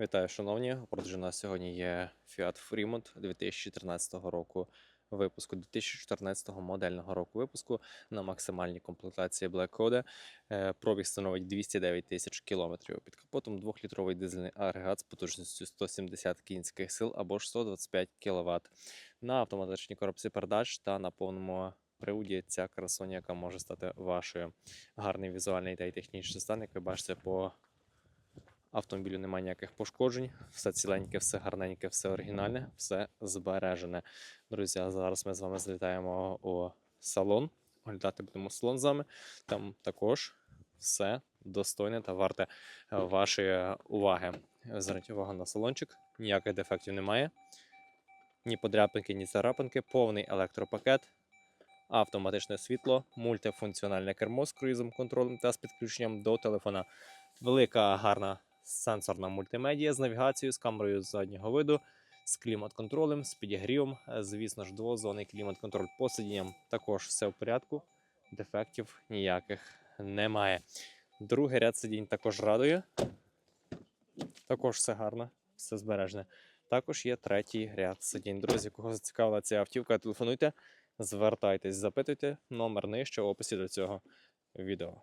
Вітаю, шановні. У продажу у нас сьогодні є Fiat Fremont 2013 року випуску, 2014 модельного року випуску на максимальній комплектації Black Code. Е, Пробіг становить 209 тисяч кілометрів. Під капотом 2-літровий дизельний агрегат з потужністю 170 кінських сил або ж 125 кВт. На автоматичній коробці передач та на повному приводі ця красоня, яка може стати вашою. Гарний візуальний та й технічний стан, як ви бачите по автомобілю немає ніяких пошкоджень, все ціленьке, все гарненьке, все оригінальне, все збережене. Друзі, а зараз ми з вами злітаємо у салон. Оглядати будемо салон з вами. Там також все достойне та варте е, вашої уваги. Зверніть увагу на салончик, ніяких дефектів немає. Ні подряпинки, ні царапинки, повний електропакет, автоматичне світло, мультифункціональне кермо з круїзом контролем та з підключенням до телефона. Велика гарна сенсорна мультимедія з навігацією, з камерою заднього виду, з клімат-контролем, з підігрівом. Е, Звісно ж, двозонний клімат-контроль по сидінням також все в порядку. Дефектів ніяких немає. Другий ряд сидінь також радує. Також все гарно, все збережне. Також є третій ряд сидінь. Друзі, кого зацікавила ця автівка, телефонуйте, звертайтесь, запитуйте. Номер нижче в описі до цього відео.